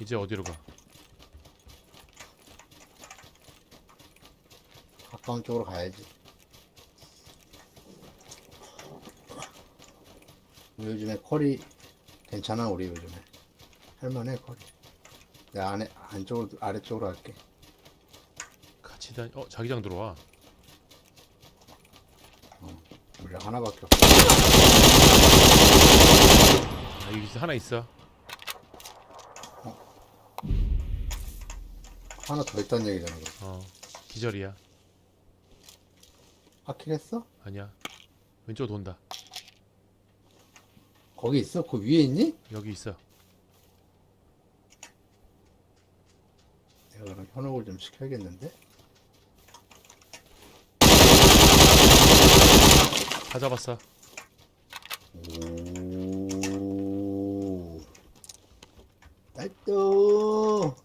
이제 어디로 가? 가까운 쪽으로 가야지. 요즘에 콜이 괜찮아 우리 요즘에 할만해 콜이. 내가 안에 안쪽으로 아래쪽으로 할게. 같이 다니. 어 자기장 들어와. 우리 하나밖에 없어. 아, 여기 하나 있어. 하나 더 있다는 얘기잖아. 그럼. 어 기절이야. 하킬했어? 아니야. 왼쪽으로 돈다. 거기 있어? 그 위에 있니? 여기 있어. 내가 그럼 현혹을 좀 시켜야겠는데. 다 잡았어. 오. 딸도